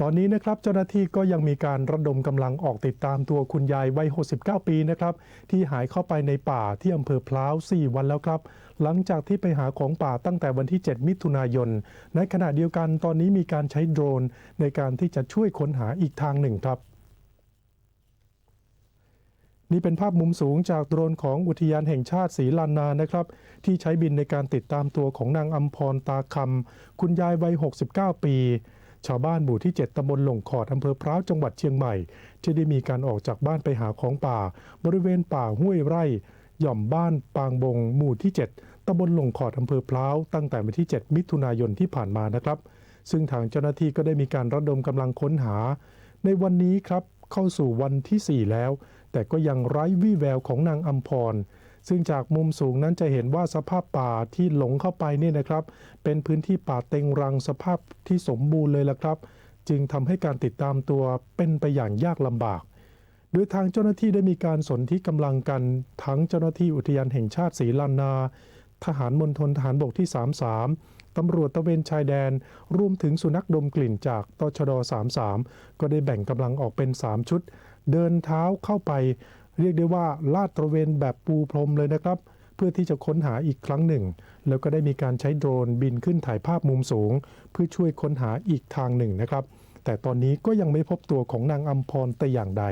ตอนนี้นะครับเจ้าหน้าที่ก็ยังมีการระดมกำลังออกติดตามตัวคุณยายวัย 69 ปีนะครับที่หายเข้าไปในป่าที่อำเภอพล้าว 4 วันแล้วครับ หลังจากที่ไปหาของป่าตั้งแต่วันที่ 7 มิถุนายน ในขณะเดียวกันตอนนี้มีการใช้โดรนในการที่จะช่วยค้นหาอีกทางหนึ่งครับนี่เป็นภาพมุมสูงจากโดรนของอุทยานแห่งชาติศรีลานานะครับ ที่ใช้บินในการติดตามตัวของนางอัมพรตาคำคุณยายวัย 69 ปี ชาวบ้านหมู่ที่ 7ตำบลหลงขอดอำเภอพร้าวจังหวัดเชียงใหม่ ที่ได้มีการออกจากบ้านไปหาของป่า บริเวณป่าห้วยไร่ หย่อมบ้านปางบง หมู่ที่ 7ตำบลหลงขอดอำเภอพร้าวตั้งแต่วันที่ 7 มิถุนายนที่ผ่านมานะครับ ซึ่งทางเจ้าหน้าที่ก็ได้มีการระดมกำลังค้นหา ในวันนี้ครับเข้าสู่วันที่ 4 แล้ว แต่ก็ยังไร้วี่แววของนางอัมพร ซึ่งจากมุมสูงนั้นจะเห็นว่าสภาพป่าที่หลงเข้าไปนี่นะครับ เป็นพื้นที่ป่าเต็งรังสภาพที่สมบูรณ์เลยละครับ จึงทำให้การติดตามตัวเป็นไปอย่างยากลำบากโดยทางเจ้าหน้าที่ได้มีการสนที่กำลังกันทั้งเจ้าหน้าที่อุทยานแห่งชาติศรีลานนา ทหารมณฑลทหารบกที่ 33 ตำรวจตระเวนชายแดน รวมถึงสุนัขดมกลิ่นจากตชด 33 ก็ได้แบ่งกำลังออกเป็น 3 ชุด เดินเท้าเข้าไป เรียกได้ว่าลาดตระเวนแบบปูพรมเลยนะครับ เพื่อที่จะค้นหาอีกครั้งหนึ่ง แล้วก็ได้มีการใช้โดรนบินขึ้นถ่ายภาพมุมสูง เพื่อช่วยค้นหาอีกทางหนึ่งนะครับ แต่ตอนนี้ก็ยังไม่พบตัวของนางอัมพรแต่อย่างใด